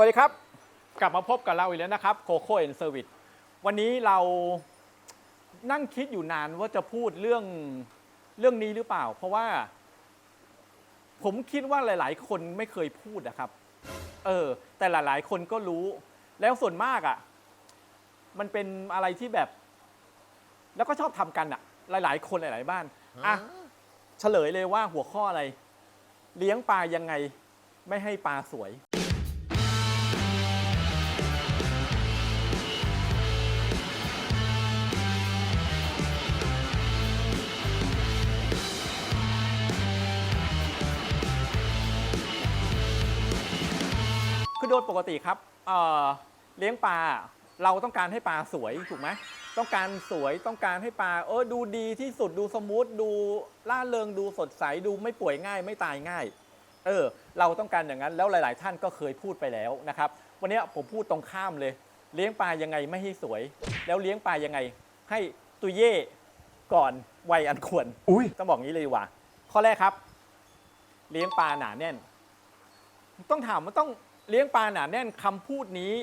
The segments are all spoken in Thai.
สวัสดีครับ กลับมาพบกับเราอีกแล้วนะครับโคโค่เอ็นเซอร์วิสวันนี้เรานั่งคิดอยู่นานว่าจะพูดเรื่องเรื่องนี้หรือเปล่า เพราะว่า ผมคิดว่าหลาย ๆ คนไม่เคยพูดนะครับ เออ แต่หลาย ๆ คนก็รู้ แล้วส่วนมากอะ่ะ มันเป็นอะไรที่แบบ แล้วก็ชอบทำกันอะ่ะ หลาย ๆ คนหลาย ๆ บ้านอะเฉลยเลยว่าหัวข้ออะไร เลี้ยงปลายังไง ไม่ให้ปลาสวย คือโดยปกติครับเอ่อเลี้ยงปลาเราต้องการให้ปลาสวยถูกไหมต้องการสวยต้องการให้ปลาเออดูดีที่สุดดูสมูทดูล่าเริงดูสดใสดูไม่ป่วยง่าย ไม่ตายง่ายเออเราต้องการอย่างนั้นแล้วหลาย ๆ ท่านก็เคยพูดไปแล้วนะครับวันนี้ผมพูดตรงข้ามเลย เลี้ยงปลายังไงไม่ให้สวย แล้วเลี้ยงปลายังไง ให้ตุยเย่ก่อนวัยอันควรอุ้ยต้องบอกงี้เลยดีกว่า ข้อแรกครับ เลี้ยงปลาหนาแน่น ต้องถามว่าต้อง เลี้ยงปลาหนาแน่นคำพูดนี้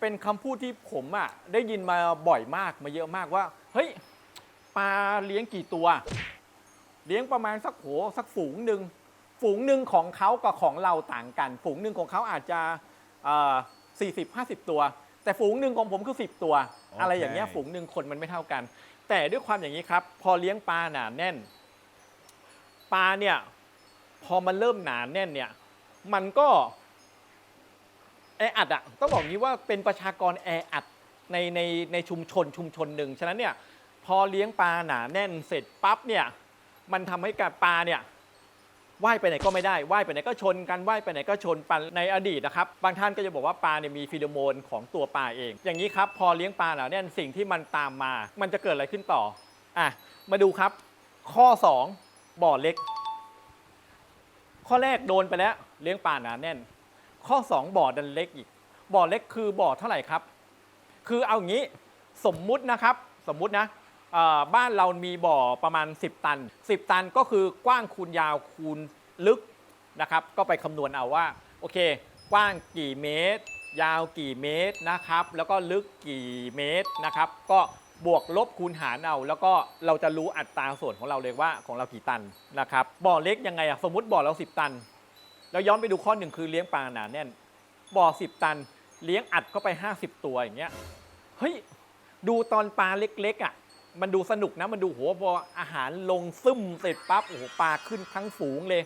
เป็นคำพูดที่ผมอะ่ะได้ยินมาบ่อยมากมาเยอะมากว่า เฮ้ยปลาเลี้ยงกี่ตัว เลี้ยงประมาณสักโหสักฝูงหนึ่งฝูงหนึ่งของเขากับของเราต่างกัน ฝูงหนึ่งของเขาอาจจะสี่สิบห้าสิบตัว แต่ฝูงหนึ่งของผมคือสิบตัว อะไรอย่างเงี้ยฝูงหนึ่งคนมันไม่เท่ากัน แต่ด้วยความอย่างนี้ครับ พอเลี้ยงปลาหนาแน่น ปลาเนี่ย พอมันเริ่มหนาแน่นเนี่ย มันก็ แออัดอะต้องบอกงี้ว่าเป็นประชากรแออัดในในในชุมชนชุมชนหนึ่งฉะนั้นเนี่ยพอเลี้ยงปลาหนาแน่นเสร็จปั๊บเนี่ยมันทำให้กับปลาเนี่ยว่ายไปไหนก็ไม่ได้ว่ายไปไหนก็ชนกันว่ายไปไหนก็ชนปลาในอดีตนะครับบางท่านก็จะบอกว่าปลาเนี่ยมีฟีโรโมนของตัวปลาเอง อย่างนี้ครับพอเลี้ยงปลาหนาแน่นสิ่งที่มันตามมา มันจะเกิดอะไรขึ้นต่ออะมาดูครับ ข้อ 2 บ่อเล็ก ข้อแรกโดนไปแล้ว เลี้ยงปลาหนาแน่น ข้อ 2 บ่อดันเล็กอีก บ่อเล็กคือบ่อเท่าไหร่ครับ คือเอางี้สมมุตินะครับสมมุตินะบ้านเรามีบ่อประมาณ 10 ตัน 10 ตันก็คือกว้างคูณยาวคูณลึกนะครับ ก็ไปคำนวณเอาว่าโอเค กว้างกี่เมตร ยาวกี่เมตรนะครับ แล้วก็ลึกกี่เมตรนะครับ ก็บวกลบคูณหารเอาแล้วก็เราจะรู้อัตราส่วนของเราเลยว่าของเรากี่ตันนะครับบ่อเล็กยังไงอะสมมติบ่อเรา 10 ตัน แล้วย้อนไปดูข้อหนึ่งคือเลี้ยงปลาหนาแน่นบ่อ10ตัน เลี้ยงอัดเข้าไป 50 ตัวอย่างเงี้ยเฮ้ยดูตอนปลาเล็กๆอะมันดูสนุกนะมันดูโหพออาหารลงซึมเสร็จปั๊บโอ้โหปลาขึ้นทั้งฝูงเลย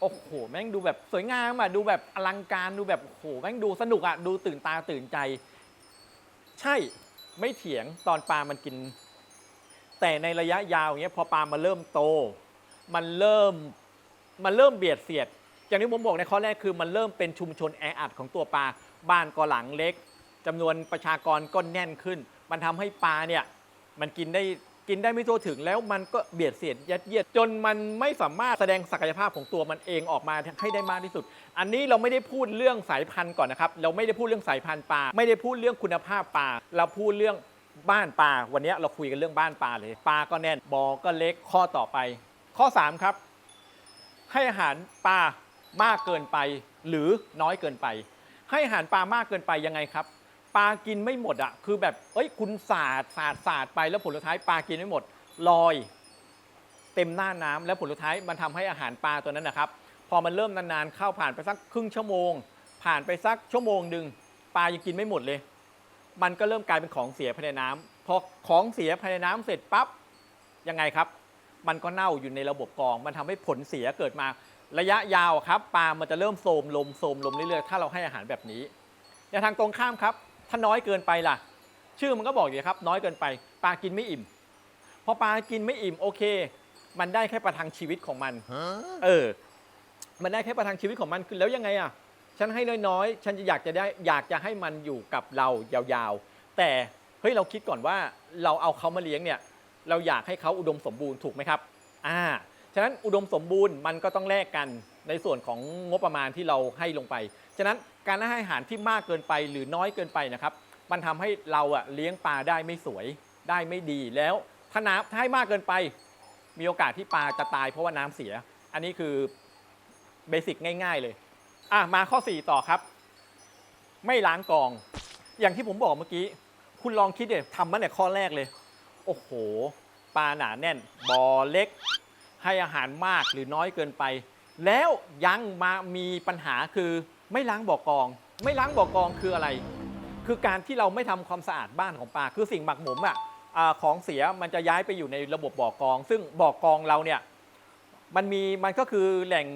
โอ้โหแม่งดูแบบสวยงามอะดูแบบอลังการดูแบบโอ้โหแม่งดูสนุกอะดูตื่นตาตื่นใจ ใช่ไม่เถียงตอนปลามันกิน แต่ในระยะยาวอย่างเงี้ยพอปลามันเริ่มโต มันเริ่มมันเริ่มเบียดเสียด อย่างที่ผมบอกในข้อแรกคือมันเริ่มเป็นชุมชนแออัดของตัวปลา บ้านก็หลังเล็กจำนวนประชากรก็แน่นขึ้น มันทำให้ปลาเนี่ยมันกินได้กินได้ไม่ทั่วถึงแล้วมันก็เบียดเสียดยัดเยียดจนมันไม่สามารถแสดงศักยภาพของตัวมันเองออกมาให้ได้มากที่สุด อันนี้เราไม่ได้พูดเรื่องสายพันธุ์ก่อนนะครับเราไม่ได้พูดเรื่องสายพันธุ์ปลาไม่ได้พูดเรื่องคุณภาพปลาเราพูดเรื่องบ้านปลาวันนี้เราคุยกันเรื่องบ้านปลาเลยปลาก็แน่นบ่อก็เล็กข้อต่อไป ข้อสามครับ ให้อาหารปลา มากเกินไปหรือน้อยเกินไป ให้อาหารปลามากเกินไปยังไงครับปลากินไม่หมดอะคือแบบเอ้ยคุณสาดสาดสาดไปแล้วผลสุดท้ายปลากินไม่หมดลอย เต็มหน้าน้ำแล้วผลสุดท้ายมันทำให้อาหารปลาตัวนั้นนะครับ พอมันเริ่มนานๆเข้าผ่านไปสักครึ่งชั่วโมง ผ่านไปสักชั่วโมงหนึ่งปลายังกินไม่หมดเลย มันก็เริ่มกลายเป็นของเสียภายในน้ำพอของเสียภายในน้ำเสร็จปั๊บยังไงครับ มันก็เน่าอยู่ในระบบกรอง มันทำให้ผลเสียเกิดมา ระยะยาวครับปลามันจะเริ่มโทรมลมโทรมลมเรื่อยๆถ้าเราให้อาหารแบบนี้ในทางตรงข้ามครับ ถ้าน้อยเกินไปล่ะ ชื่อมันก็บอกอยู่ครับ น้อยเกินไปปลากินไม่อิ่มพอปลากินไม่อิ่มโอเค มันได้แค่ประทังชีวิตของมันเออ มันได้แค่ประทังชีวิตของมันคือแล้วยังไงอะฉันให้น้อยๆ ฉันจะอยากจะได้อยากจะให้มันอยู่กับเรายาวๆ แต่เฮ้ยเราคิดก่อนว่าเราเอาเขามาเลี้ยงเนี่ย เราอยากให้เขาอุดมสมบูรณ์ถูกไหมครับ อ่า ฉะนั้นอุดมสมบูรณ์มันก็ต้องแลกกันในส่วนของงบประมาณที่เราให้ลงไป ฉะนั้นการให้อาหารที่มากเกินไปหรือน้อยเกินไปนะครับ มันทำให้เราอะเลี้ยงปลาได้ไม่สวยได้ไม่ดีแล้วถ้าน้ำถ้าให้มากเกินไป มีโอกาสที่ปลาจะตายเพราะว่าน้ำเสีย อันนี้คือเบสิกง่าย ๆเลยอะมาข้อ 4 ต่อครับ ไม่ล้างกอง อย่างที่ผมบอกเมื่อกี้ คุณลองคิดเดี๋ยทำมาแต่ข้อแรกเลย โอ้โห ปลาหนาแน่นบ่อเล็ก ให้อาหารมากหรือน้อยเกินไป แล้วยังมามีปัญหาคือไม่ล้างบ่อกอง ไม่ล้างบ่อกองคืออะไร คือการที่เราไม่ทำความสะอาดบ้านของปลาคือสิ่งหมักหมมอะของเสียมันจะย้ายไปอยู่ในระบบบ่อกอง ซึ่งบ่อกองเราเนี่ยมันมีมันก็คือแหล่ง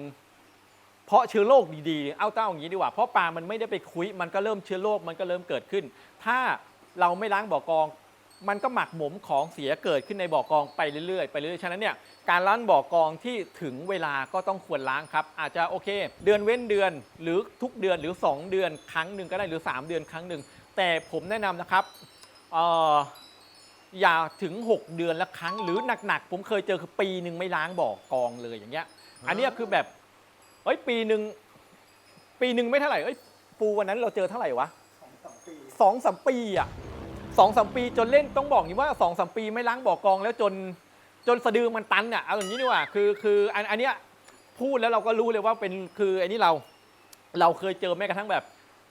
เพาะเชื้อโรคดีๆ เอาเต้าอย่างนี้ดีกว่า เพราะปลามันไม่ได้ไปคุย มันก็เริ่มเชื้อโรค มันก็เริ่มเกิดขึ้น ถ้าเราไม่ล้างบ่อกอง มันก็หมักหมมของเสียเกิดขึ้นในบ่อกองไปเรื่อยๆไปเรื่อยๆฉะนั้นเนี่ยการล้างบ่อกองที่ถึงเวลาก็ต้องควรล้างครับ อาจจะโอเค เดือนเว้นเดือนหรือทุกเดือนหรือ 2 เดือนครั้งหนึ่งก็ได้หรือ 3 เดือนครั้งหนึ่งแต่ผมแนะนำนะครับอออย่าถึง 6 เดือนละครั้ง หรือหนักๆ ผมเคยเจอคือปีหนึ่งไม่ล้างบ่อกองเลยอย่างเงี้ย อันนี้คือแบบเอ้ยปีหนึ่งปีหนึ่งไม่เท่าไหร่เอ้ยปูวันนั้นเราเจอเท่าไหร่วะสองสามปีอะ สองสามปีจนเล่นต้องบอกอย่างนี้ว่าสองสามปีไม่ล้างบ่อกองแล้วจนจนสะดือมันตันอะเอาอย่างนี้ดีกว่าคือคืออันอันเนี้ยพูดแล้วเราก็รู้เลยว่าเป็นคือไอ้นี่เรา เราเคยเจอแม้กระทั่งแบบ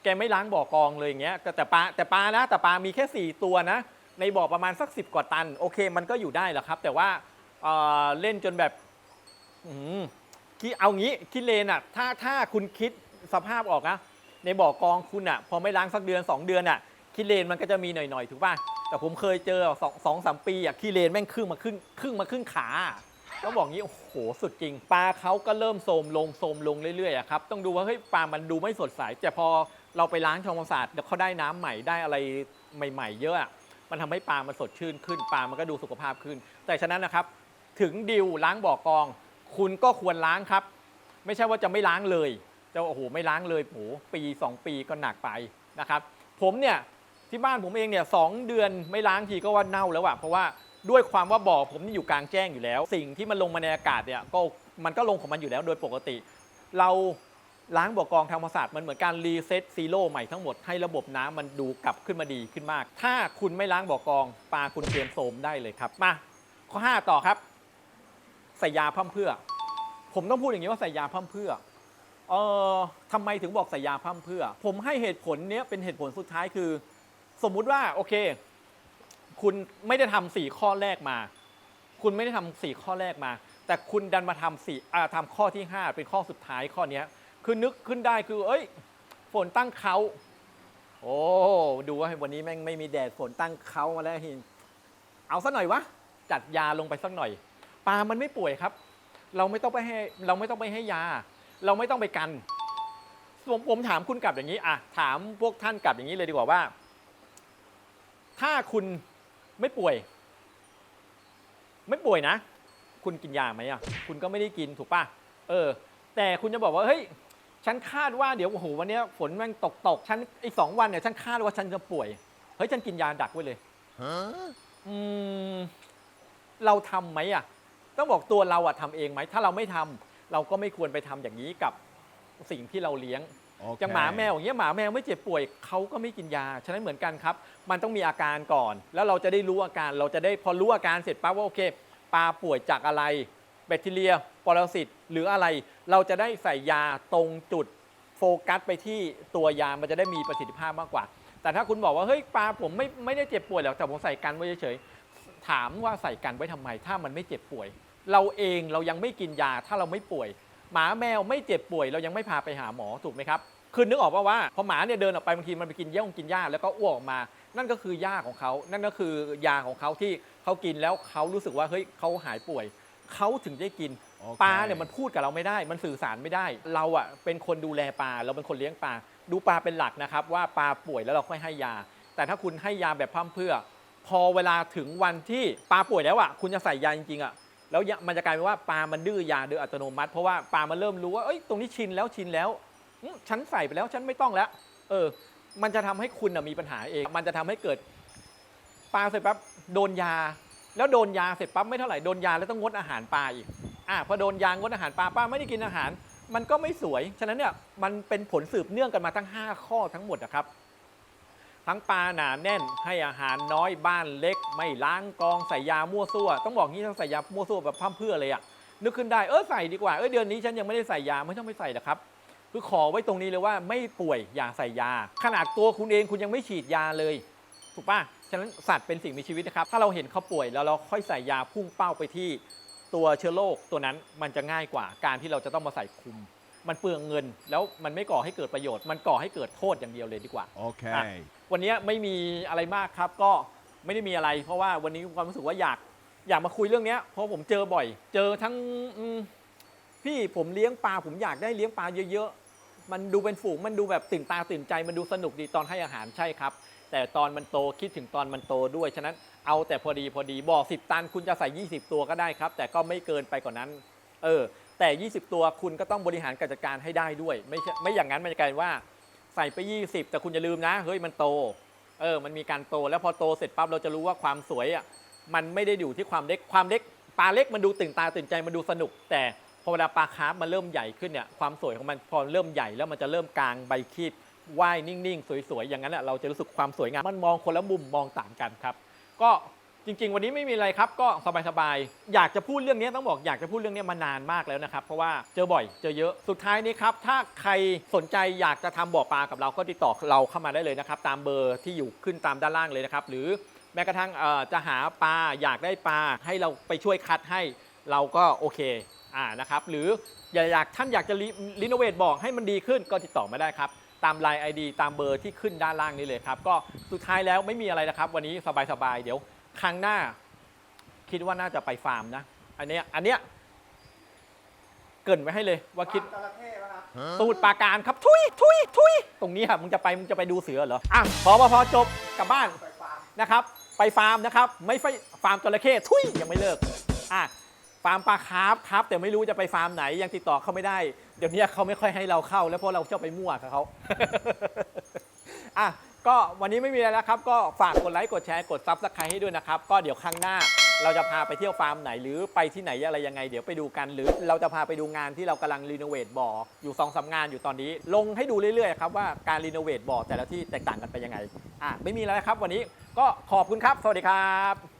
แกไม่ล้างบ่อกองเลยอย่างเงี้ยแต่แต่ปลาแต่ปลานะแต่ปลามีแค่ 4 ตัวนะ ในบ่อประมาณสัก 10 กว่าตัน โอเค มันก็อยู่ได้แหละครับ แต่ว่าเออเล่นจนแบบอืมคิดเอางี้คิดเลนอะ ถ้าถ้าคุณคิดสภาพออกนะในบ่อกองคุณอะ พอไม่ล้างสักเดือน 2 เดือนอะ คิดเลนมันก็จะมีหน่อยๆถูกป่ะแต่ผมเคยเจอสองสองสามปีอะคิดเลนแม่งครึ่งมาครึ่งครึ่งมาครึ่งขาต้องบอกงี้โอ้โหสุดจริง ปลาเขาก็เริ่มโทมลงโทมลงเรื่อยๆอะครับต้องดูว่าเฮ้ยปลามันดูไม่สดใสแต่พอเราไปล้างทำความสะอาดเดี๋ยวเขาได้น้ำใหม่ได้อะไรใหม่ๆ เยอะมันทำให้ปลามันสดชื่นขึ้นปลามันก็ดูสุขภาพขึ้น แต่ฉะนั้นนะครับถึงดิวล้างบ่อกอง คุณก็ควรล้างครับ ไม่ใช่ว่าจะไม่ล้างเลยจะโอ้โหไม่ล้างเลยโหปี 2 ปีก็หนักไปนะครับ ผมเนี่ย ที่บ้านผมเองเนี่ยสองเดือนไม่ล้างทีก็ว่าเน่าแล้วอะเพราะว่าด้วยความว่าบ่อผมนี่อยู่กลางแจ้งอยู่แล้ว สิ่งที่มันลงมาในอากาศเนี่ยก็มันก็ลงของมันอยู่แล้วโดยปกติ เราล้างบ่อกองทางประสาทมันเหมือนการรีเซ็ตซีโร่ใหม่ทั้งหมดให้ระบบน้ำมันดูกลับขึ้นมาดีขึ้นมาก ถ้าคุณไม่ล้างบ่อกองปลาคุณเตรียมโสมได้เลยครับมาข้อ 5 ต่อครับใส่ยาพร่ำเพื่อ ผมต้องพูดอย่างนี้ว่าใส่ยาพร่ำเพื่อเอ่อทำไมถึงบอกใส่ยาพร่ำเพื่อ ผมให้เหตุผลเนี้ยเป็นเหตุผลสุดท้ายคือ สมมุติว่าโอเค คุณไม่ได้ทำสี่ข้อแรกมา คุณไม่ได้ทำสี่ข้อแรกมา แต่คุณดันมาทำสี่อ่าทำข้อที่5เป็นข้อสุดท้ายข้อเนี้ยคือนึกขึ้นได้คือ เอ้ย ฝนตั้งเขาโอ้ดูว่าวันนี้แม่งไม่มีแดดฝนตั้งเขามาแล้วหินเอาสักหน่อยวะจัดยาลงไปสักหน่อยปลามันไม่ป่วยครับ เราไม่ต้องไปให้เราไม่ต้องไปให้ยา เราไม่ต้องไปกันผมผมถามคุณกลับอย่างนี้อะถามพวกท่านกลับอย่างนี้เลยดีกว่าว่า ถ้าคุณไม่ป่วย ไม่ป่วยนะ คุณกินยาไหมอะ คุณก็ไม่ได้กินถูกป่ะ เออ แต่คุณจะบอกว่า เฮ้ย ฉันคาดว่าเดี๋ยวโอ้โหวันเนี้ยฝนแม่งตกตกฉันไอ้สองวันเนี่ยฉันคาดว่าฉันจะป่วย เฮ้ย ฉันกินยาดักไว้เลยอืมเราทำไหมอะ ต้องบอกตัวเราอะทำเองไหม ถ้าเราไม่ทำเราก็ไม่ควรไปทำอย่างนี้กับสิ่งที่เราเลี้ยง Okay. อย่างหมาแมวอย่างเงี้ยหมาแมวไม่เจ็บป่วยเขาก็ไม่กินยา ฉะนั้นเหมือนกันครับ มันต้องมีอาการก่อน แล้วเราจะได้รู้อาการเราจะได้พอรู้อาการเสร็จปั๊บว่าโอเคปลาป่วยจากอะไร แบคทีเรียปรสิตหรืออะไร เราจะได้ใส่ยาตรงจุดโฟกัสไปที่ตัวยามันจะได้มีประสิทธิภาพมากกว่า แต่ถ้าคุณบอกว่าเฮ้ยปลาผมไม่ไม่ได้เจ็บป่วยหรอกแต่ผมใส่กันไว้เฉยๆถามว่าใส่กันไว้ทำไม ถ้ามันไม่เจ็บป่วย เราเองเรายังไม่กินยาถ้าเราไม่ป่วย หมาแมวไม่เจ็บป่วยเรายังไม่พาไปหาหมอถูกไหมครับคือนึกออกป่าว่าพอหมาเนี่ยเดินออกไปบางทีมันไปกินหญ้ากินหญ้าแล้วก็อ้วกออกมา นั่นก็คือหญ้าของเขา นั่นก็คือยาของเขาที่เขากินแล้วเขารู้สึกว่าเฮ้ยเขาหายป่วยเขาถึงได้กินโอเคปลาเนี่ยมันพูดกับเราไม่ได้ มันสื่อสารไม่ได้ เราอะเป็นคนดูแลปลาเราเป็นคนเลี้ยงปลาดูปลาเป็นหลักนะครับว่าปลาป่วยแล้วเราค่อยให้ยา แต่ถ้าคุณให้ยาแบบพร่ำเพรื่อ พอเวลาถึงวันที่ปลาป่วยแล้วอะคุณจะใส่ยาจริงๆอะ แล้วมันจะกลายเป็นว่าปลามันดื้อยาโดยอัตโนมัติ เพราะว่าปลามันเริ่มรู้ว่าเอ้ยตรงนี้ชินแล้วชินแล้วฉันใส่ไปแล้วฉันไม่ต้องแล้ว เออ มันจะทำให้คุณมีปัญหาเอง มันจะทำให้เกิดปลาเสร็จปั๊บโดนยา แล้วโดนยาเสร็จปั๊บไม่เท่าไหร่โดนยาแล้วต้องงดอาหารปลาอีกอะพอโดนยางดอาหารปลาป้าไม่ได้กินอาหาร มันก็ไม่สวย ฉะนั้นเนี่ยมันเป็นผลสืบเนื่องกันมาทั้ง 5 ข้อทั้งหมดนะครับ ทั้งปลาหนาแน่นให้อาหารน้อยบ้านเล็ก ไม่ล้างกองใส่ยามั่วซั่ว ต้องบอกงี้ต้องใส่ยามั่วซั่วแบบพร่ำเพรื่อเลยอะนึกขึ้นได้เออใส่ดีกว่าเออเดือนนี้ฉันยังไม่ได้ใส่ยาไม่ต้องไปใส่หรอกครับคือขอไว้ตรงนี้เลยว่าไม่ป่วยอย่าใส่ยา ขนาดตัวคุณเองคุณยังไม่ฉีดยาเลย ถูกป่ะฉะนั้นสัตว์เป็นสิ่งมีชีวิตนะครับถ้าเราเห็นเขาป่วยแล้วเราค่อยใส่ยาพุ่งเป้าไปที่ตัวเชื้อโรคตัวนั้นมันจะง่ายกว่าการที่เราจะต้องมาใส่คุม มันเปลืองเงินแล้วมันไม่ก่อให้เกิดประโยชน์ มันก่อให้เกิดโทษอย่างเดียวเลยดีกว่า Okay. วันนี้ไม่มีอะไรมากครับ ก็ไม่ได้มีอะไร เพราะว่าวันนี้ความรู้สึกว่าอยากอยากมาคุยเรื่องนี้เพราะผมเจอบ่อย เจอทั้งพี่ผมเลี้ยงปลาผมอยากได้เลี้ยงปลาเยอะๆ มันดูเป็นฝูงมันดูแบบตื่นตาตื่นใจ มันดูสนุกดีตอนให้อาหารใช่ครับ แต่ตอนมันโตคิดถึงตอนมันโตด้วย ฉะนั้นเอาแต่พอดีพอดีบ่อสิบตันคุณจะใส่ 20 ตัวก็ได้ครับ แต่ก็ไม่เกินไปกว่านั้น เออ แต่ 20 ตัวคุณก็ต้องบริหารการจัดการให้ได้ด้วย ไม่ใช่ไม่อย่างนั้นมันจะกลายว่า ใส่ไป 20 แต่คุณอย่าลืมนะ เฮ้ยมันโต เออ มันมีการโต แล้วพอโตเสร็จปั๊บเราจะรู้ว่าความสวยอะ มันไม่ได้อยู่ที่ความเล็ก ความเล็ก ปลาเล็กมันดูตื่นตาตื่นใจ มันดูสนุก แต่พอเวลาปลาคาร์ฟมันเริ่มใหญ่ขึ้นเนี่ย ความสวยของมันพอเริ่มใหญ่แล้วมันจะเริ่มกลางใบคีบว่ายนิ่งๆ สวยๆ อย่างนั้นแหละเราจะรู้สึกความสวยงาม มันมองคนละมุมมองต่างกันครับ ก็ จริง ๆ วันนี้ไม่มีอะไรครับก็สบายๆอยากจะพูดเรื่องนี้ต้องบอกอยากจะพูดเรื่องนี้มานานมากแล้วนะครับ เพราะว่าเจอบ่อยเจอเยอะสุดท้ายนี้ครับถ้าใครสนใจอยากจะทำบ่อปลากับเราก็ติดต่อเราเข้ามาได้เลยนะครับ ตามเบอร์ที่อยู่ขึ้นตามด้านล่างเลยนะครับหรือแม้กระทั่งจะหาปลาอยากได้ปลาให้เราไปช่วยคัดให้เราก็โอเคอ่านะครับหรืออยากยากท่านอยากจะรีโนเวทบอกให้มันดีขึ้นก็ติดต่อมาได้ครับตามไลน์ไอดีตามเบอร์ที่ขึ้นด้านล่างนี้เลยครับ ก็สุดท้ายแล้วไม่มีอะไรนะครับ วันนี้สบายๆ เดี๋ยว ครั้งหน้า คิดว่าน่าจะไปฟาร์มนะ อันเนี้ยอันเนี้ยเกรินไว้ให้เลยว่าคิด จระเข้ป่ะครับ สูตรปราการครับ ทุยทุยทุยตรงนี้ครับมึงจะไปมึงจะไปดูเสือเหรออะพอพอพอจบกลับบ้านไปฟาร์ม นะครับ ไปฟาร์มนะครับ ไม่ไฟฟาร์มจระเข้ทุยยังไม่เลิกอะฟาร์มปลาคาร์ฟครับ แต่ไม่รู้จะไปฟาร์มไหนยังติดต่อเขาไม่ได้ เดี๋ยวนี้เขาไม่ค่อยให้เราเข้า แล้วเพราะเราชอบไปมั่วกับเขา อะ ก็วันนี้ไม่มีอะไรแล้วครับ ก็ฝากกดไลค์กดแชร์กดซับสไครต์ให้ด้วยนะครับ ก็เดี๋ยวครั้งหน้าเราจะพาไปเที่ยวฟาร์มไหนหรือไปที่ไหนอะไรยังไง เดี๋ยวไปดูกันหรือเราจะพาไปดูงานที่เรากำลังรีโนเวทบ่ออยู่สองสามงานอยู่ตอนนี้ ลงให้ดูเรื่อยๆครับว่าการรีโนเวทบ่อแต่ละที่แตกต่างกันไปยังไงอะไม่มีแล้วครับ วันนี้ก็ขอบคุณครับ สวัสดีครับ